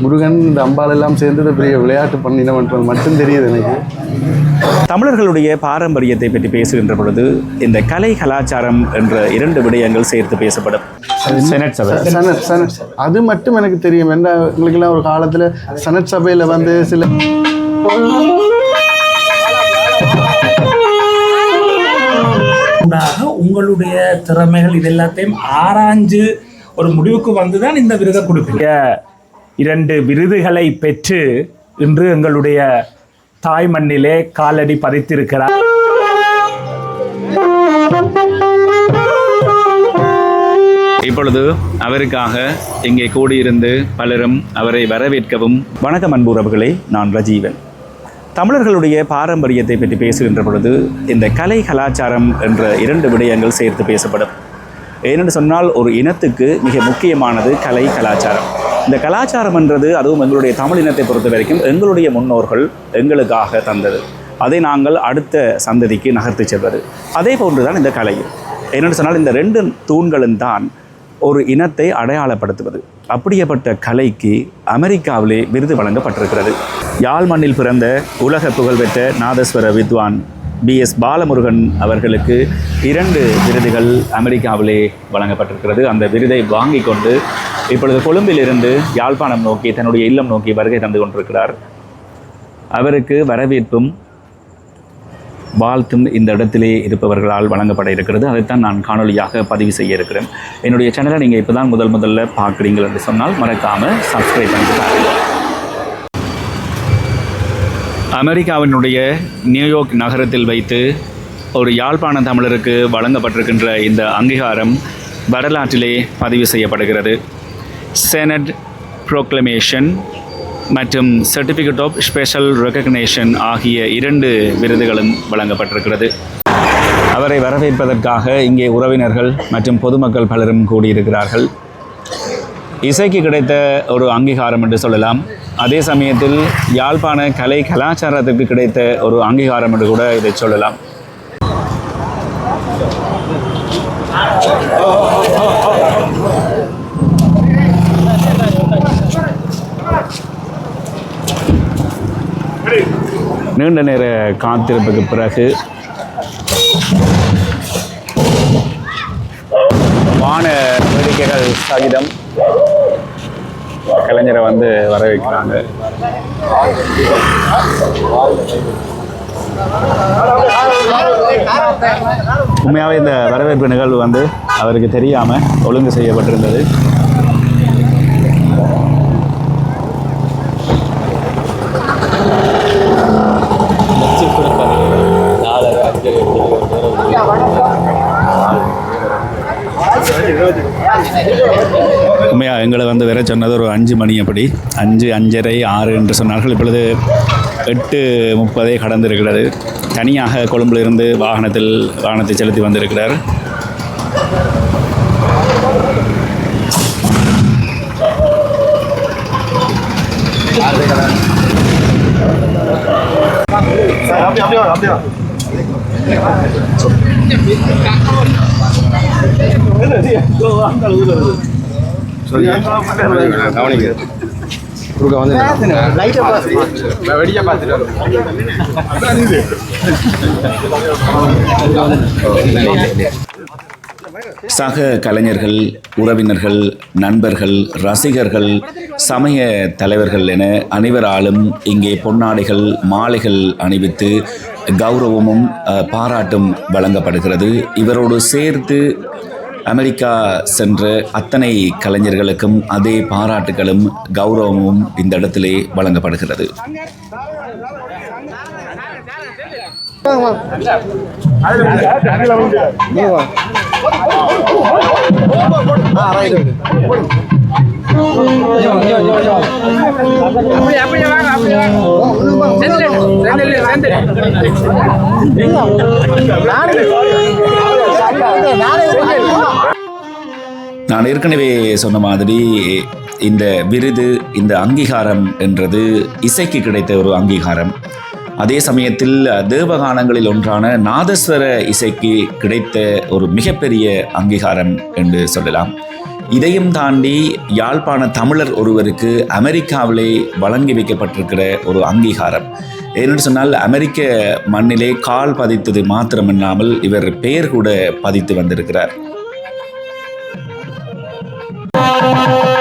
முருகன் இந்த அம்பாள் எல்லாம் சேர்ந்தது பெரிய விளையாட்டு பண்ணினவன்றது மட்டும் தெரியுது எனக்கு. தமிழர்களுடைய பாரம்பரியத்தை பற்றி பேசுகின்ற பொழுது இந்த கலை கலாச்சாரம் என்ற இரண்டு விடயங்கள் சேர்த்து பேசப்படும். செனட் சபை. அது மட்டும் எனக்கு தெரியும். என்ன எங்களுக்கெல்லாம் ஒரு காலத்தில் சனத் சபையில் வந்து சில உங்களுடைய திறமைகள் இது எல்லாத்தையும் ஆராய்ஞ்சு ஒரு முடிவுக்கு வந்துதான் இந்த விருதை கொடுப்பீங்க. இரண்டு விருதுகளை பெற்று இன்று எங்களுடைய தாய் மண்ணிலே காலடி பதித்திருக்கிறார். இப்பொழுது அவருக்காக இங்கே கூடியிருந்து பலரும் அவரை வரவேற்கவும். வணக்கம் அன்புறவுகளே நான் ரஜீவன். தமிழர்களுடைய பாரம்பரியத்தை பற்றி பேசுகின்ற பொழுது இந்த கலை கலாச்சாரம் என்ற இரண்டு விடயங்கள் சேர்த்து பேசப்படும். ஏனென்று சொன்னால் ஒரு இனத்துக்கு மிக முக்கியமானது கலை கலாச்சாரம். இந்த கலாச்சாரம் என்றது அதுவும் எங்களுடைய தமிழ் இனத்தை பொறுத்த வரைக்கும் எங்களுடைய முன்னோர்கள் எங்களுக்காக தந்தது. அதை நாங்கள் அடுத்த சந்ததிக்கு நகர்த்து செல்வது. அதே போன்று தான் இந்த கலையும். என்னென்னு சொன்னால் இந்த ரெண்டு தூண்களும் தான் ஒரு இனத்தை அடையாளப்படுத்துவது. அப்படியேப்பட்ட கலைக்கு அமெரிக்காவிலே விருது வழங்கப்பட்டிருக்கிறது. யாழ் மண்ணில் பிறந்த உலக புகழ்பெற்ற நாதஸ்வர வித்வான் பி. எஸ். பாலமுருகன் அவர்களுக்கு இரண்டு விருதுகள் அமெரிக்காவிலே வழங்கப்பட்டிருக்கிறது. அந்த விருதை வாங்கி கொண்டு இப்பொழுது கொழும்பிலிருந்து யாழ்ப்பாணம் நோக்கி தன்னுடைய இல்லம் நோக்கி வருகை தந்து கொண்டிருக்கிறார். அவருக்கு வரவேற்பும் வாழ்த்தும் இந்த இடத்திலே இருப்பவர்களால் வழங்கப்பட இருக்கிறது. அதைத்தான் நான் காணொளியாக பதிவு செய்ய இருக்கிறேன். என்னுடைய சேனலை நீங்கள் இப்போ தான் முதல் முதல்ல பார்க்குறீங்கள் என்று சொன்னால் மறக்காமல் சப்ஸ்கிரைப் பண்ணிட்டு அமெரிக்காவினுடைய நியூயார்க் நகரத்தில் வைத்து ஒரு யாழ்ப்பாண தமிழருக்கு வழங்கப்பட்டிருக்கின்ற இந்த அங்கீகாரம் வரலாற்றிலே பதிவு செய்யப்படுகிறது. செனட் ப்ரோக்ளமேஷன் மற்றும் சர்டிஃபிகேட் ஆஃப் ஸ்பெஷல் ரெக்கக்னேஷன் ஆகிய இரண்டு விருதுகளும் வழங்கப்பட்டிருக்கிறது. அவரை வரவேற்பதற்காக இங்கே உறவினர்கள் மற்றும் பொதுமக்கள் பலரும் கூடியிருக்கிறார்கள். இசைக்கு கிடைத்த ஒரு அங்கீகாரம் என்று சொல்லலாம். அதே சமயத்தில் யாழ்ப்பாண கலை கலாச்சாரத்துக்கு கிடைத்த ஒரு அங்கீகாரம் என்று கூட இதை சொல்லலாம். நீண்ட நேர காத்திருப்புக்கு பிறகு வான வேடிக்கைகள் சகிதம் கலைஞரை வந்து வரவேற்கிறாங்க. உண்மையாகவே இந்த வரவேற்பு நிகழ்வு வந்து அவருக்கு தெரியாமல் ஒழுங்கு செய்யப்பட்டிருந்தது. உண்மையாக எங்களை வந்து வர சொன்னது ஒரு அஞ்சு மணி அப்படி. அஞ்சு அஞ்சரை ஆறு என்று சொன்னார்கள். இப்பொழுது எட்டு முப்பதே கடந்திருக்கிறது. தனியாக கொழும்பிலிருந்து வாகனத்தில் வாகனத்தை செலுத்தி வந்திருக்கிறார். அப்படியே அப்படியே அப்படியே வெடியா பார்த்துட்டு சக கலைஞர்கள் உறவினர்கள் நண்பர்கள் ரசிகர்கள் சமய தலைவர்கள் என அனைவராலும் இங்கே பொன்னாடைகள் மாலைகள் அணிவித்து கௌரவமும் பாராட்டும் வழங்கப்படுகிறது. இவரோடு சேர்த்து அமெரிக்கா சென்ற அத்தனை கலைஞர்களுக்கும் அதே பாராட்டுகளும் கௌரவமும் இந்த இடத்திலே வழங்கப்படுகிறது. நானே நான் ஏற்கனவே சொன்ன மாதிரி இந்த விருது இந்த அங்கீகாரம் என்றது இசைக்கு கிடைத்த ஒரு அங்கீகாரம். அதே சமயத்தில் தேவகானங்களில் ஒன்றான நாதஸ்வர இசைக்கு கிடைத்த ஒரு மிகப்பெரிய அங்கீகாரம் என்று சொல்லலாம். இதையும் தாண்டி யாழ்ப்பாண தமிழர் ஒருவருக்கு அமெரிக்காவிலே வழங்கி வைக்கப்பட்டிருக்கிற ஒரு அங்கீகாரம். ஏன்னு சொன்னால் அமெரிக்க மண்ணிலே கால் பதித்தது மாத்திரமில்லாமல் இவர் பெயர் கூட பதித்து வந்திருக்கிறார். Thank you.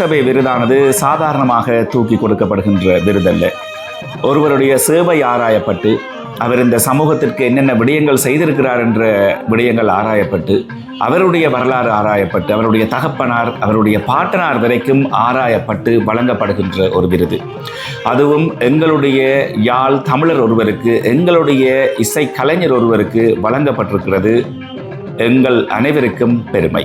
சபை விருதானது சாதாரணமாக தூக்கி கொடுக்கப்படுகின்ற விருதல்ல. ஒருவருடைய சேவை ஆராயப்பட்டு அவர் இந்த சமூகத்திற்கு என்னென்ன விடயங்கள் செய்திருக்கிறார் என்ற விடயங்கள் ஆராயப்பட்டு அவருடைய வரலாறு ஆராயப்பட்டு அவருடைய தகப்பனார் அவருடைய பாட்டனார் வரைக்கும் ஆராயப்பட்டு வழங்கப்படுகின்ற ஒரு விருது. அதுவும் எங்களுடைய யாழ் தமிழர் ஒருவருக்கு எங்களுடைய இசை கலைஞர் ஒருவருக்கு வழங்கப்பட்டிருக்கிறது. எங்கள் அனைவருக்கும் பெருமை.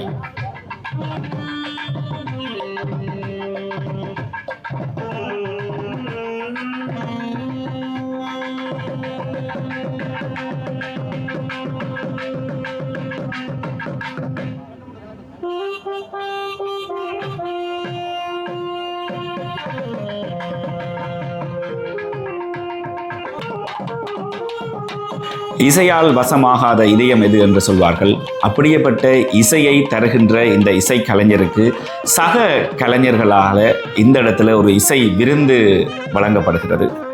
இசையால் வசமாகாத இதயம் எது என்று சொல்வார்கள்? அப்படியேப்பட்ட இசையை தருகின்ற இந்த இசை கலைஞருக்கு சக கலைஞர்களால் இந்த இடத்துல ஒரு இசை விருந்து வழங்கப்படுகிறது.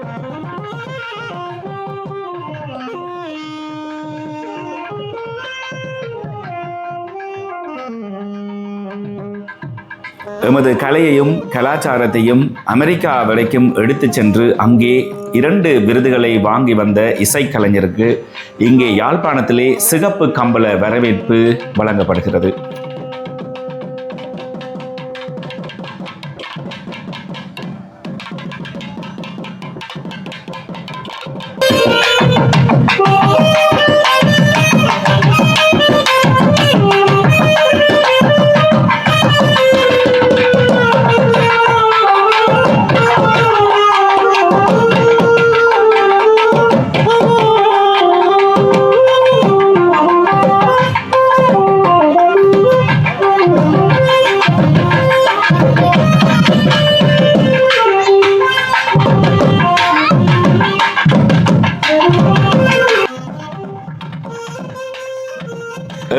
எமது கலையையும் கலாச்சாரத்தையும் அமெரிக்கா வரைக்கும் எடுத்து சென்று அங்கே இரண்டு விருதுகளை வாங்கி வந்த இசைக்கலைஞருக்கு இங்கே யாழ்ப்பாணத்திலே சிகப்பு கம்பள வரவேற்பு வழங்கப்படுகிறது.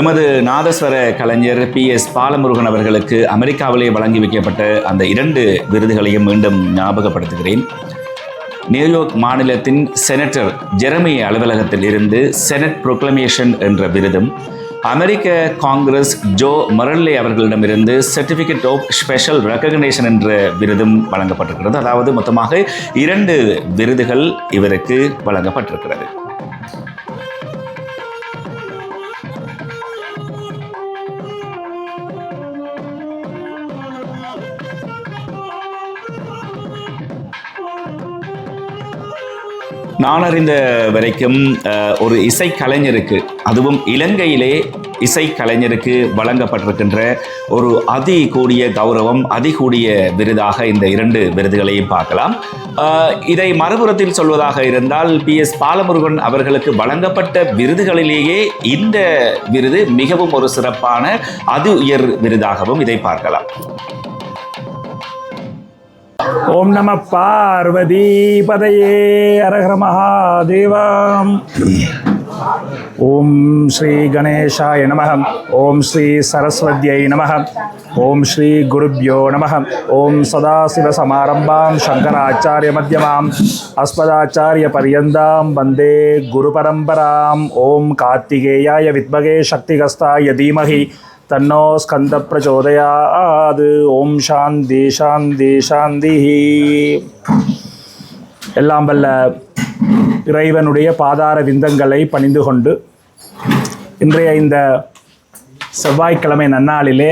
எமது நாதஸ்வர கலைஞர் பி எஸ் பாலமுருகன் அவர்களுக்கு அமெரிக்காவிலே வழங்கி வைக்கப்பட்ட அந்த இரண்டு விருதுகளையும் மீண்டும் ஞாபகப்படுத்துகிறேன். நியூயார்க் மாநிலத்தின் செனட்டர் ஜெரமி அலுவலகத்தில் இருந்து செனட் ப்ரொக்ளமேஷன் என்ற விருதும் அமெரிக்க காங்கிரஸ் ஜோ மரல்லே அவர்களிடமிருந்து சர்டிஃபிகேட் ஆஃப் ஸ்பெஷல் ரெக்கக்னேஷன் என்ற விருதும் வழங்கப்பட்டிருக்கிறது. அதாவது மொத்தமாக இரண்டு விருதுகள் இவருக்கு வழங்கப்பட்டிருக்கிறது. நான் அறிந்த வரைக்கும் ஒரு இசை கலைஞருக்கு அதுவும் இலங்கையிலே இசை கலைஞருக்கு வழங்கப்பட்டிருக்கின்ற ஒரு அதி கூடிய கௌரவம் அதி கூடிய விருதாக இந்த இரண்டு விருதுகளையும் பார்க்கலாம். இதை மறுபுறத்தில் சொல்வதாக இருந்தால் பி. எஸ். பாலமுருகன் அவர்களுக்கு வழங்கப்பட்ட விருதுகளிலேயே இந்த விருது மிகவும் ஒரு சிறப்பான அது உயர் விருதாகவும் இதை பார்க்கலாம். ஓம் நம பார்வதி பதையே அரஹர மகாதேவம். ஓம் ஸ்ரீ கணேஷாய நம. ஓம் ஸ்ரீ சரஸ்வதியை நம. ஓம் ஸ்ரீ குருப்யோ நம. ஓம் சதாசிவசமாரம்பாம் சங்கராச்சாரிய மத்தியமாம் அஸ்மதாச்சாரிய பரியந்தாம் வந்தே குரு பரம்பராம். ஓம் கார்த்திகேயாய வித்மகே சக்திகஸ்தாய தீமகி. தன்னோ ஸ்கந்த பிரச்சோதயாது ஓம் சாந்தி சாந்தி சாந்தி எல்லாம் வல்ல இறைவனுடைய பாதார விந்தங்களை பணிந்து கொண்டு இன்றைய இந்த செவ்வாய்க்கிழமை நன்னாளிலே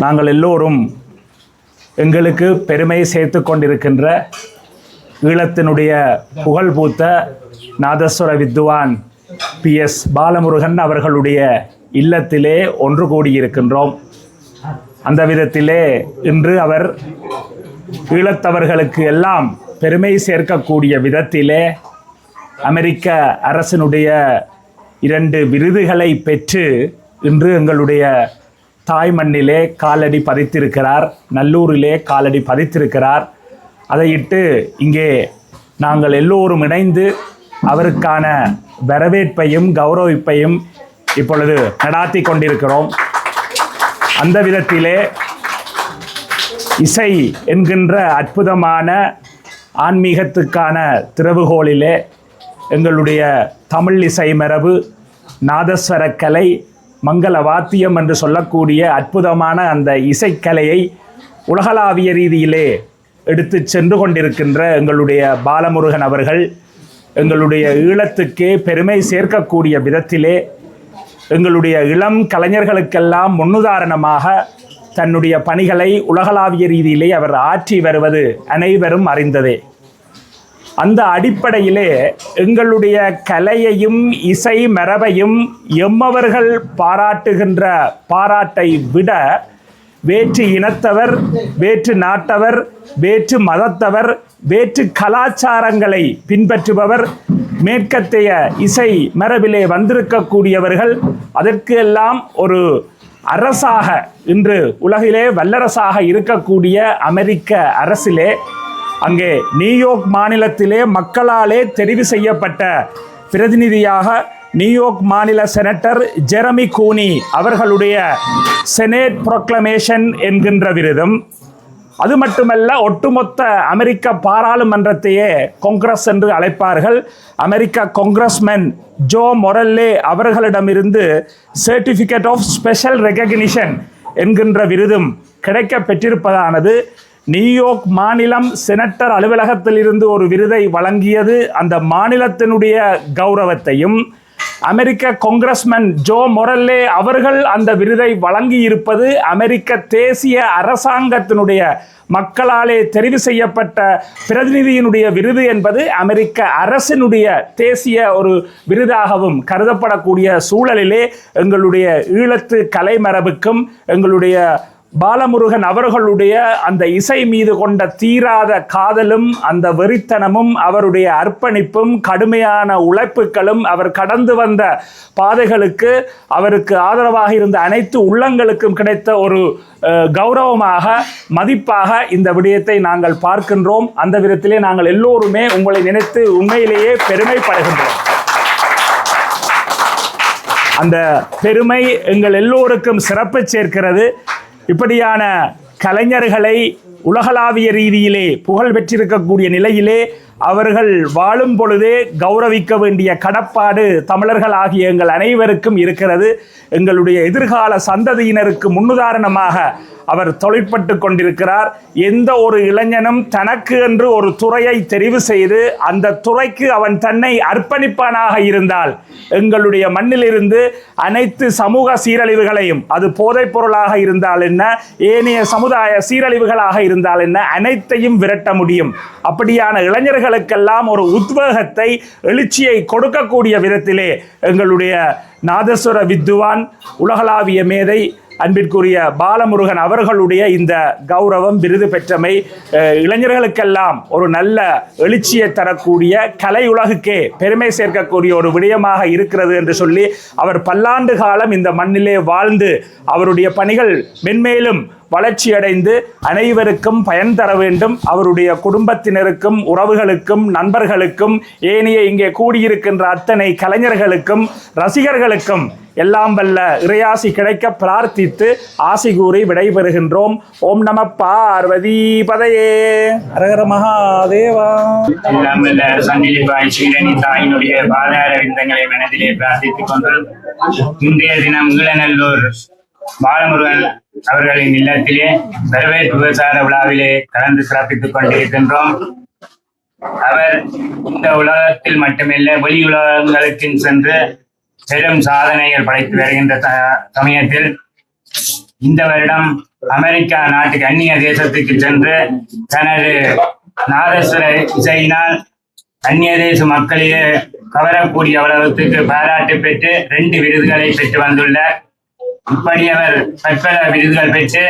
நாங்கள் எல்லோரும் எங்களுக்கு பெருமை சேர்த்து கொண்டிருக்கின்ற ஈழத்தினுடைய புகழ் பூத்த நாதஸ்வர வித்துவான் பி எஸ் பாலமுருகன் அவர்களுடைய இல்லத்திலே ஒன்று கூடியிருக்கின்றோம். அந்த விதத்திலே இன்று அவர் ஈழத்தவர்களுக்கு எல்லாம் பெருமை சேர்க்கக்கூடிய விதத்திலே அமெரிக்க அரசினுடைய இரண்டு விருதுகளை பெற்று இன்று எங்களுடைய தாய் மண்ணிலே காலடி பதித்திருக்கிறார். நல்லூரிலே காலடி பதித்திருக்கிறார். அதையிட்டு இங்கே நாங்கள் எல்லோரும் இணைந்து அவருக்கான வரவேற்பையும் கௌரவிப்பையும் இப்பொழுது நடாத்தி கொண்டிருக்கிறோம். அந்த விதத்திலே இசை என்கின்ற அற்புதமான ஆன்மீகத்துக்கான திறவுகோளிலே எங்களுடைய தமிழ் இசை மரபு நாதஸ்வரக்கலை மங்கள வாத்தியம் என்று சொல்லக்கூடிய அற்புதமான அந்த இசைக்கலையை உலகளாவிய ரீதியிலே எடுத்து சென்று கொண்டிருக்கின்ற எங்களுடைய பாலமுருகன் அவர்கள் எங்களுடைய ஈழத்துக்கே பெருமை சேர்க்கக்கூடிய விதத்திலே எங்களுடைய இளம் கலைஞர்களுக்கெல்லாம் முன்னுதாரணமாக தன்னுடைய பணிகளை உலகளாவிய ரீதியிலே அவர் ஆற்றி வருவது அனைவரும் அறிந்ததே. அந்த அடிப்படையிலே எங்களுடைய கலையையும் இசை மரபையும் எம்மவர்கள் பாராட்டுகின்ற பாராட்டை விட வேற்று இனத்தவர் வேற்று நாட்டவர் வேற்று மதத்தவர் வேற்று கலாச்சாரங்களை பின்பற்றுபவர் மேற்கத்தைய இசை மரபிலே வந்திருக்கக்கூடியவர்கள் அதற்கு எல்லாம் ஒரு அரசாக இன்று உலகிலே வல்லரசாக இருக்கக்கூடிய அமெரிக்க அரசிலே அங்கே நியூயோர்க் மாநிலத்திலே மக்களாலே தெரிவு செய்யப்பட்ட பிரதிநிதியாக நியூயார்க் மாநில செனட்டர் ஜெரமி கூனி அவர்களுடைய செனேட் ப்ரொக்ளமேஷன் என்கின்ற விருதும் அது மட்டுமல்ல ஒட்டுமொத்த அமெரிக்க பாராளுமன்றத்தையே காங்கிரஸ் என்று அழைப்பார்கள். அமெரிக்க காங்கிரஸ்மேன் ஜோ மொரல்லே அவர்களிடமிருந்து சர்டிஃபிகேட் ஆஃப் ஸ்பெஷல் ரெகக்னிஷன் என்கின்ற விருதும் கிடைக்க பெற்றிருப்பதானது நியூயார்க் மாநிலம் செனட்டர் அலுவலகத்திலிருந்து ஒரு விருதை வழங்கியது அந்த மாநிலத்தினுடைய கௌரவத்தையும் அமெரிக்க காங்கிரஸ்மேன் ஜோ மொரல்லே அவர்கள் அந்த விருதை வழங்கியிருப்பது அமெரிக்க தேசிய அரசாங்கத்தினுடைய மக்களாலே தெரிவு செய்யப்பட்ட பிரதிநிதியினுடைய விருது என்பது அமெரிக்க அரசினுடைய தேசிய ஒரு விருதாகவும் கருதப்படக்கூடிய சூழலிலே எங்களுடைய ஈழத்து கலைமரபுக்கும் எங்களுடைய பாலமுருகன் அவர்களுடைய அந்த இசை மீது கொண்ட தீராத காதலும் அந்த வெறித்தனமும் அவருடைய அர்ப்பணிப்பும் கடுமையான உழைப்புகளும் அவர் கடந்து வந்த பாதைகளுக்கு அவருக்கு ஆதரவாக இருந்த அனைத்து உள்ளங்களுக்கும் கிடைத்த ஒரு அஹ், கௌரவமாக மதிப்பாக இந்த விடயத்தை நாங்கள் பார்க்கின்றோம். அந்த விதத்திலே நாங்கள் எல்லோருமே உங்களை நினைத்து உண்மையிலேயே பெருமைப்படுகின்றோம். அந்த பெருமை எங்கள் எல்லோருக்கும் சிறப்பு சேர்க்கிறது. இப்படியான கலைஞர்களை உலகளாவிய ரீதியிலே புகழ் பெற்றிருக்கக்கூடிய நிலையிலே அவர்கள் வாழும் பொழுதே கௌரவிக்க வேண்டிய கடப்பாடு தமிழர்கள் ஆகிய எங்கள் அனைவருக்கும் இருக்கிறது. எங்களுடைய எதிர்கால சந்ததியினருக்கு முன்னுதாரணமாக அவர் தொழிற்பட்டு கொண்டிருக்கிறார். எந்த ஒரு இளைஞனும் தனக்கு என்று ஒரு துறையை தெரிவு செய்து அந்த துறைக்கு அவன் தன்னை அர்ப்பணிப்பானாக இருந்தால் எங்களுடைய மண்ணிலிருந்து அனைத்து சமூக சீரழிவுகளையும் அது போதைப் பொருளாக இருந்தால் என்ன ஏனைய சமுதாய சீரழிவுகளாக இருந்தால் என்ன அனைத்தையும் விரட்ட முடியும். அப்படியான இளைஞர்கள் மக்களுக்கெல்லாம் ஒரு உத்வேகத்தை எழுச்சியை கொடுக்கக்கூடிய விதத்திலே எங்களுடைய நாதஸ்வர வித்துவான் உலகளாவிய மேதை அன்பிற்குரிய பாலமுருகன் அவர்களுடைய இந்த கௌரவம் விருது பெற்றமை இளைஞர்களுக்கெல்லாம் ஒரு நல்ல எழுச்சியை தரக்கூடிய கலை உலகுக்கே பெருமை சேர்க்கக்கூடிய ஒரு விடயமாக இருக்கிறது என்று சொல்லி அவர் பல்லாண்டு காலம் இந்த மண்ணிலே வாழ்ந்து அவருடைய பணிகள் மென்மேலும் வளர்ச்சியடைந்து அனைவருக்கும் பயன் தர வேண்டும். அவருடைய குடும்பத்தினருக்கும் உறவுகளுக்கும் நண்பர்களுக்கும் ஏனைய இங்கே கூடியிருக்கின்ற அத்தனை கலைஞர்களுக்கும் ரசிகர்களுக்கும் எல்லாம் வல்ல இறையாசி கிடைக்க பிரார்த்தித்து ஆசி கூறி விடைபெறுகின்றோம். ஓம் நம பார்வதி பதையே. அரகர மகாதேவா. எல்லாம் வல்ல சங்கிலிபாய் சீரணி தாயினுடைய பாதார விந்தங்களை மனதிலே பிரார்த்தித்துக் கொண்டு இன்றைய தினம் ஈழநல்லூர் பாலமுருகன் அவர்களின் இல்லத்திலே வரவேற்பு விவசார விழாவிலே கலந்து சிறப்பித்துக் கொண்டிருக்கின்றோம். அவர் இந்த உலகத்தில் மட்டுமில்லை வெளி உலகங்களுக்கும் சென்று பெரும் சாதனைகள் படைத்து வருகின்ற சமயத்தில் இந்த வருடம் அமெரிக்கா நாட்டுக்கு அந்நிய தேசத்துக்கு சென்று தனது நாதஸ்வர இசையினால் அந்நிய தேச மக்களையே கவரக்கூடிய அளவுக்கு பாராட்டு பெற்று ரெண்டு விருதுகளை பெற்று வந்துள்ளார். இப்படி அவர் பற்பல விருதுகள் பெற்று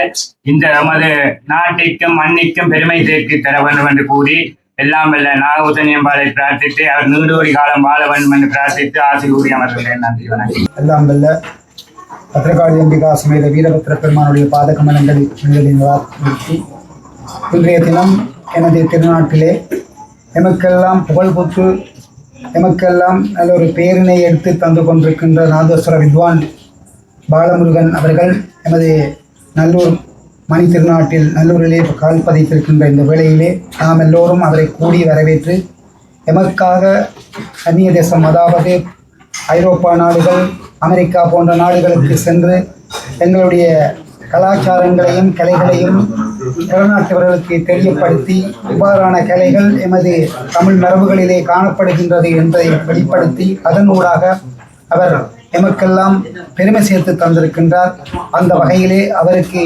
இந்த நமது நாட்டிற்கும் மண்ணிற்கும் பெருமை சேர்த்து தர வேண்டும் என்று கூறி எல்லாம் வல்ல நாகபூசணியம்பாலை பிரார்த்தித்து அவர் நீடோடி காலம் வாழ வேண்டும் என்று பிரார்த்தித்து ஆசை கூறி அமர்கிறேன் நன்றி வணக்கம். எல்லாம் வல்ல பத்திரகாளி அம்பிகா சமேத வீரபத்திர பெருமானுடைய பாத கமலங்களை இன்றைய தினம் எனது திருநாட்டிலே எமக்கெல்லாம் புகழ்புற்று எமக்கெல்லாம் நல்ல ஒரு பேரினை எடுத்து தந்து கொண்டிருக்கின்ற நாதஸ்வர வித்வான் பாலமுருகன் அவர்கள் எமது நல்லூர் மணி திருநாட்டில் நல்லூரிலே கால் பதித்திருக்கின்ற இந்த வேளையிலே நாம் எல்லோரும் அவரை கூடி வரவேற்று எமக்காக அந்நிய தேசம் அதாவது ஐரோப்பா நாடுகள் அமெரிக்கா போன்ற நாடுகளுக்கு சென்று எங்களுடைய கலாச்சாரங்களையும் கலைகளையும் வெளிநாட்டவர்களுக்கு தெரியப்படுத்தி இவ்வாறான கலைகள் எமது தமிழ் மரபுகளிலே காணப்படுகின்றது என்பதை வெளிப்படுத்தி அதன் ஊடாக அவர் எமக்கெல்லாம் பெருமை சேர்த்து தந்திருக்கின்றார். அந்த வகையிலே அவருக்கு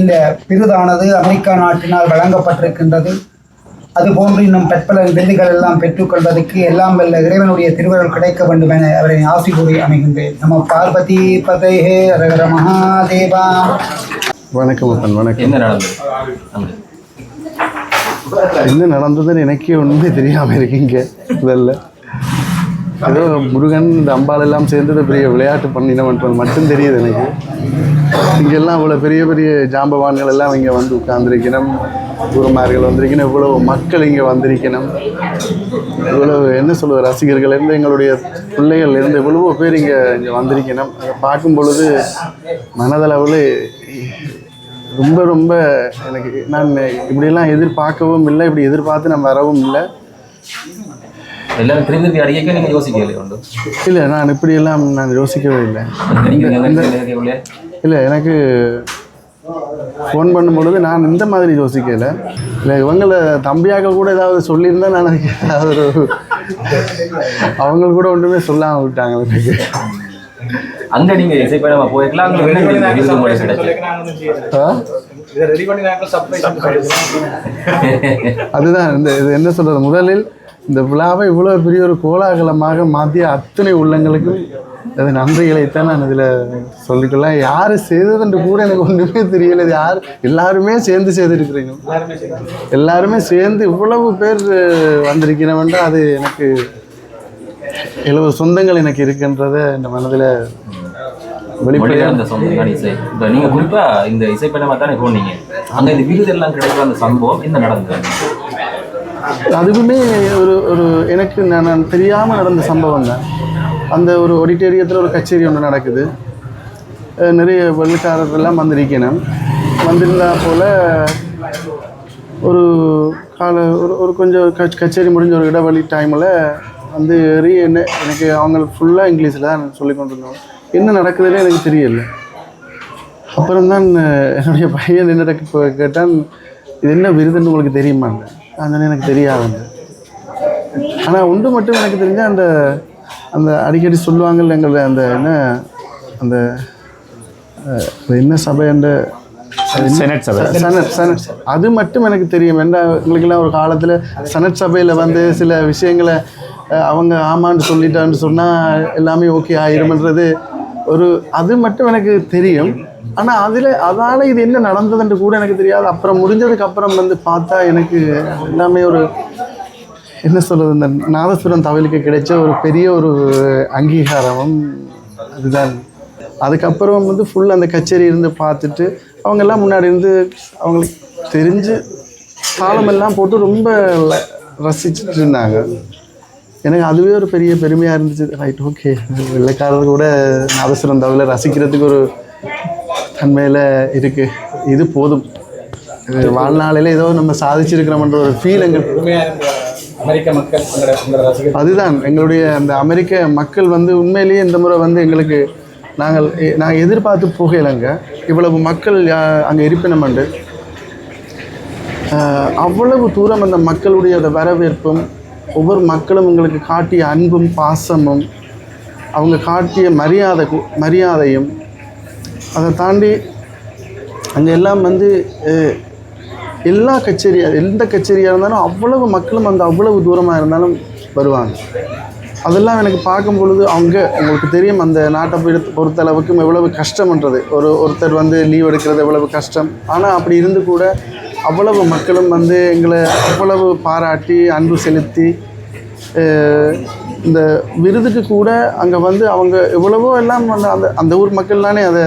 இந்த விருதானது அமெரிக்கா நாட்டினால் வழங்கப்பட்டிருக்கின்றது. அதுபோன்று இன்னும் பற்பல விருதுகள் எல்லாம் பெற்றுக்கொள்வதற்கு எல்லாம் வல்ல இறைவனுடைய திருவருள் கிடைக்க வேண்டும் என அவரை ஆசி கூறி அமைகின்றேன். நம்ம பார்வதி பதைஹே ரகர மகாதேவா. வணக்கம் வணக்கம். என்ன நடந்தது? என்ன நடந்ததுன்னு எனக்கே ஒன்றுமே தெரியாமல் இருக்கீங்க. முதல்ல ஏதோ முருகன் இந்த அம்பால் எல்லாம் சேர்ந்தது பெரிய விளையாட்டு பண்ணினவன்றது மட்டும் தெரியுது எனக்கு. இங்கெல்லாம் இவ்வளோ பெரிய பெரிய ஜாம்பவான்கள் எல்லாம் இங்கே வந்து உட்கார்ந்துருக்கணும். குருமார்கள் வந்திருக்கணும். இவ்வளவு மக்கள் இங்கே வந்திருக்கணும். இவ்வளவு என்ன சொல்லுவது ரசிகர்கள் இருந்து எங்களுடைய பிள்ளைகள் இருந்து இவ்வளவோ பேர் இங்கே இங்கே வந்திருக்கணும். அதை பார்க்கும் பொழுது மனதளவில் ரொம்ப ரொம்ப எனக்கு நான் இப்படியெல்லாம் எதிர்பார்க்கவும் இல்லை. இப்படி எதிர்பார்த்து நான் வரவும் இல்லை. எல்லாரும் திரும்பி திரும்பி அடிக்க நீங்க யோசிக்கலையே உண்டு இல்லை நான் இப்படியெல்லாம் நான் யோசிக்கவே இல்லை. இல்லை எனக்கு ஃபோன் பண்ணும்பொழுது நான் இந்த மாதிரி யோசிக்கலை. இல்லை இவங்களை தம்பியாக கூட ஏதாவது சொல்லியிருந்தா நான் ஏதாவது ஒரு அவங்க கூட ஒன்றுமே சொல்லாமல் விட்டாங்க எனக்கு. அங்க நீங்க இசை பயணமா போயிருக்கலாம்? அதுதான் இந்த இது என்ன சொல்கிறது முதலில் இந்த விழாவை இவ்வளோ பெரிய ஒரு கோலாகலமாக மாற்றிய அத்தனை உள்ளங்களுக்கும் அது நன்றிகளைத்தான் நான் இதில் சொல்லிக்கலாம் யார் செய்ததுன்று கூட எனக்கு ஒன்றுமே தெரியல. இது யார் எல்லாருமே சேர்ந்து செய்திருக்கிறீங்க. எல்லாருமே சேர்ந்து இவ்வளவு பேர் வந்திருக்கிறவன்றா அது எனக்கு எழுபது சொந்தங்கள் எனக்கு இருக்கின்றத இந்த மனதில் வெளிப்படையாக அந்த இசை. இப்ப குறிப்பா இந்த இசை பயணமா தானே போனீங்க. அங்க இந்த விருது எல்லாம் கிடைக்கிற அந்த சம்பவம் என்ன நடந்தது? அதுவுமே ஒரு ஒரு எனக்கு நான் தெரியாமல் நடந்த சம்பவம் தான் அந்த ஒரு ஆடிட்டோரியத்தில் ஒரு கச்சேரி ஒன்று நடக்குது. நிறைய வெள்ளக்காரர் எல்லாம் வந்திருக்கணும். வந்திருந்தா போல் ஒரு கால ஒரு ஒரு கொஞ்சம் கச் கச்சேரி முடிஞ்ச ஒரு இடைவெளி டைமில் வந்து ஏறி என்ன எனக்கு அவங்க ஃபுல்லாக இங்கிலீஷில் தான் சொல்லி கொண்டிருந்தோம். என்ன நடக்குதுன்னு எனக்கு தெரியல. அப்புறம் தான் என்னுடைய பையன் என்ன கேட்டான் இது என்ன விருதுன்னு உங்களுக்கு தெரியுமாங்க அதனால எனக்கு தெரியாதுங்க ஆனால் ஒன்று மட்டும் எனக்கு தெரிஞ்ச அந்த அந்த அடிக்கடி சொல்லுவாங்கல்ல எங்களை அந்த என்ன அந்த என்ன சபை அந்த செனட் சபை. சனட் சனட் அது மட்டும் எனக்கு தெரியும். என்ன எங்களுக்கெல்லாம் ஒரு காலத்தில் சனட் சபையில் வந்து சில விஷயங்களை அவங்க ஆமான்னு சொல்லிட்டான்னு சொன்னால் எல்லாமே ஓகே ஆயிரும்ன்றது ஒரு அது மட்டும் எனக்கு தெரியும். ஆனால் அதில் அதால் இது என்ன நடந்ததுன்னு கூட எனக்கு தெரியாது. அப்புறம் முடிஞ்சதுக்கு அப்புறம் வந்து பார்த்தா எனக்கு எல்லாமே ஒரு என்ன சொல்கிறது இந்த நாதஸ்வரம் தவிலுக்கு கிடைச்ச ஒரு பெரிய ஒரு அங்கீகாரமும் அதுதான். அதுக்கப்புறம் வந்து ஃபுல் அந்த கச்சேரி இருந்து பார்த்துட்டு அவங்கெல்லாம் முன்னாடி இருந்து அவங்களுக்கு தெரிஞ்சு தாளமெல்லாம் போட்டு ரொம்ப ரசிச்சுட்டு இருந்தாங்க. எனக்கு அதுவே ஒரு பெரிய பெருமையாக இருந்துச்சு. ரைட் ஓகே வெள்ளைக்காரர் கூட நாதஸ்வரம் தவில ரசிக்கிறதுக்கு ஒரு தன்மையில் இருக்குது இது போதும். வாழ்நாளில் ஏதோ நம்ம சாதிச்சிருக்கிறோம்ன்ற ஒரு ஃபீல் அமெரிக்க மக்கள் அதுதான். எங்களுடைய அந்த அமெரிக்க மக்கள் வந்து உண்மையிலேயே இந்த முறை வந்து எங்களுக்கு நாங்கள் நாங்கள் எதிர்பார்த்து போகலைங்க. இவ்வளவு மக்கள் அங்கே இருப்பினம் உண்டு. ஆஹ், அவ்வளவு தூரம் அந்த மக்களுடைய அந்த வரவேற்பும் ஒவ்வொரு மக்களும் எங்களுக்கு காட்டிய அன்பும் பாசமும் அவங்க காட்டிய மரியாதை மரியாதையும் அதை தாண்டி அங்கே எல்லாம் வந்து எல்லா கச்சேரியாக எந்த கச்சேரியாக இருந்தாலும் அவ்வளவு மக்களும் அந்த அவ்வளவு தூரமாக இருந்தாலும் வருவாங்க. அதெல்லாம் எனக்கு பார்க்கும் பொழுது அவங்க உங்களுக்கு தெரியும் அந்த நாட்டை பொறுத்த பொறுத்தளவுக்கு எவ்வளவு கஷ்டம்ன்றது ஒரு ஒருத்தர் வந்து லீவ் எடுக்கிறது எவ்வளவு கஷ்டம். ஆனால் அப்படி இருந்து கூட அவ்வளவு மக்களும் வந்து எங்களை அவ்வளவு பாராட்டி அன்பு செலுத்தி இந்த விருதுக்கு கூட அங்கே வந்து அவங்க எவ்வளவோ எல்லாம் வந்து அந்த அந்த ஊர் மக்கள் தானே அதை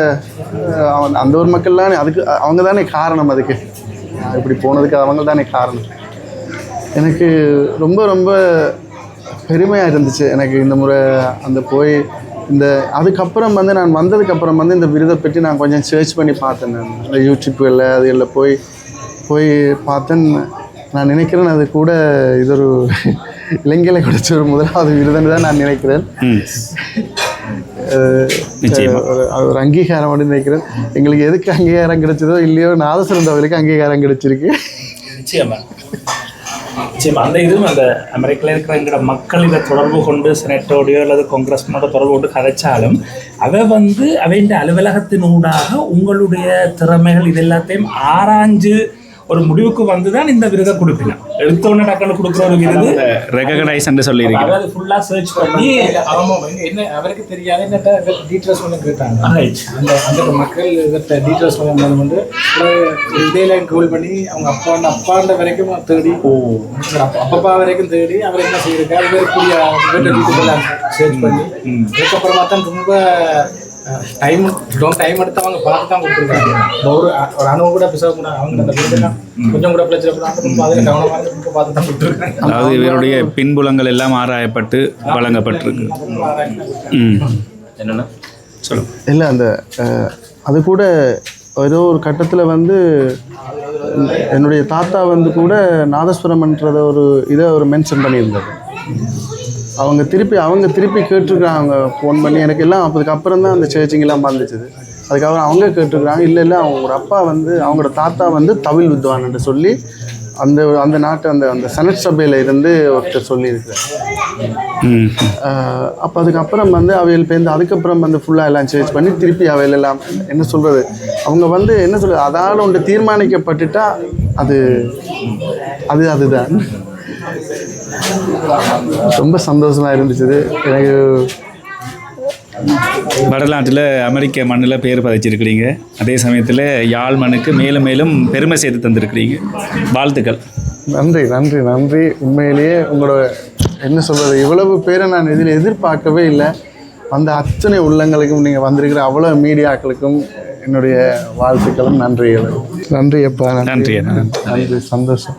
அந்த ஊர் மக்கள் தானே அதுக்கு அவங்க தானே காரணம் அதுக்கு. இப்படி போனதுக்கு அவங்க தானே காரணம். எனக்கு ரொம்ப ரொம்ப பெருமையாக இருந்துச்சு எனக்கு இந்த முறை அந்த போய் இந்த அதுக்கப்புறம் வந்து நான் வந்ததுக்கப்புறம் வந்து இந்த விருதை பற்றி நான் கொஞ்சம் சர்ச் பண்ணி பார்த்தேன் நான். இந்த யூடியூப்களில் அதுகளில் போய் போய் பார்த்தேன் நான் நினைக்கிறேன். அது கூட இது ஒரு இலங்கையில் கிடைச்ச ஒரு முதலாவது விருதுன்னு தான் நான் நினைக்கிறேன். ஒரு அது ஒரு அங்கீகாரம் அப்படின்னு நினைக்கிறேன். எங்களுக்கு எதுக்கு அங்கீகாரம் கிடைச்சதோ இல்லையோ நாதசிறந்தவர்களுக்கு அங்கீகாரம் கிடைச்சிருக்கு. நிச்சயமா. நிச்சயமா. அந்த இதுவும் அந்த அமெரிக்காவில் இருக்கிற எங்களோட மக்கள் இதை தொடர்பு கொண்டு செனட்டோடையோ அல்லது காங்கிரஸ்னோட தொடர்பு கொண்டு கதைச்சாலும் அவ வந்து அவைன்ற அலுவலகத்தினூடாக உங்களுடைய திறமைகள் இது எல்லாத்தையும் ஆராய்ஞ்சு ஒரு முடிவுக்கு வந்து தான் இந்த விருதை கொடுப்பினான் எடுத்தோடனே டக்குன்னு கொடுக்குற ஒரு விருது. ரெகனைஸ் என்று சொல்லியிருக்கிறேன் அதாவது ஃபுல்லாக சர்ச் பண்ணி ஆமா என்ன அவருக்கு தெரியாது என்னட்ட டீட்டெயில்ஸ் ஒன்று கேட்டாங்க. அந்த அந்த மக்கள் இவர்கிட்ட டீட்டெயில்ஸ் ஒன்று வந்து இதே லைன் கோல் பண்ணி அவங்க அப்பா அப்பாண்ட வரைக்கும் தேடி அப்பா அப்பா வரைக்கும் தேடி அவர் என்ன செய்யிருக்காரு இவருக்குரிய இவர்கிட்ட டீட்டெயில்ஸ் எல்லாம் சர்ச் பண்ணி அதுக்கப்புறமா தான் ரொம்ப டைம் லாங் டைம் எடுத்து அவங்க பார்த்து தான் கொடுத்துருக்காங்க ஒரு ஒரு அணுவு கூட பிசக கூட அவங்க அந்த வீடுலாம் கொஞ்சம் கூட பிரச்சனை கூட ரொம்ப அதில் கவனமாக ரொம்ப பார்த்து தான் கொடுத்துருக்காங்க. அதாவது இவருடைய பின்புலங்கள் எல்லாம் ஆராயப்பட்டு வழங்கப்பட்டிருக்கு. ம். என்னன்னா? சொல்லுங்க இல்லை அந்த அது கூட ஏதோ ஒரு கட்டத்தில் வந்து என்னுடைய தாத்தா வந்து கூட நாதஸ்வரம்ன்றத ஒரு இதை ஒரு மென்ஷன் பண்ணியிருந்தது அவங்க திருப்பி அவங்க திருப்பி கேட்டிருக்காங்க ஃபோன் பண்ணி எனக்கு எல்லாம் அதுக்கப்புறம் தான் அந்த சர்ச்சிங்கெல்லாம் வந்துச்சுது அதுக்கப்புறம் அவங்க கேட்டிருக்கிறாங்க. இல்லை இல்லை அவங்க அப்பா வந்து அவங்களோட தாத்தா வந்து தமிழ் வித்வான்னு சொல்லி அந்த அந்த நாட்டு அந்த அந்த செனட் சபையில் இருந்து ஒருத்தர் சொல்லியிருக்கிறார். அப்போ அதுக்கப்புறம் வந்து அவையில் பேருந்து அதுக்கப்புறம் வந்து ஃபுல்லாக எல்லாம் சேஞ்ச் பண்ணி திருப்பி அவையில் எல்லாம் என்ன சொல்கிறது அவங்க வந்து என்ன சொல்கிறது அதால் ஒன்று தீர்மானிக்கப்பட்டுட்டா அது அது அதுதான். ரொம்ப சந்தோஷமாக இருந்துச்சு. எனக்கு வடநாட்டில் அமெரிக்க மண்ணில் பேர் பதிச்சிருக்கிறீங்க. அதே சமயத்தில் யாழ் மண்ணுக்கு மேலும் மேலும் பெருமை சேர்த்து தந்திருக்கிறீங்க. வாழ்த்துக்கள். நன்றி நன்றி நன்றி. உண்மையிலேயே உங்களோட என்ன சொல்கிறது இவ்வளவு பேரை நான் இதில் எதிர்பார்க்கவே இல்லை. அந்த அத்தனை உள்ளங்களுக்கும் நீங்கள் வந்திருக்கிற அவ்வளோ மீடியாக்களுக்கும் என்னுடைய வாழ்த்துக்களும் நன்றிகள் நன்றி அப்பா நன்றி. நன்றி. சந்தோஷம்.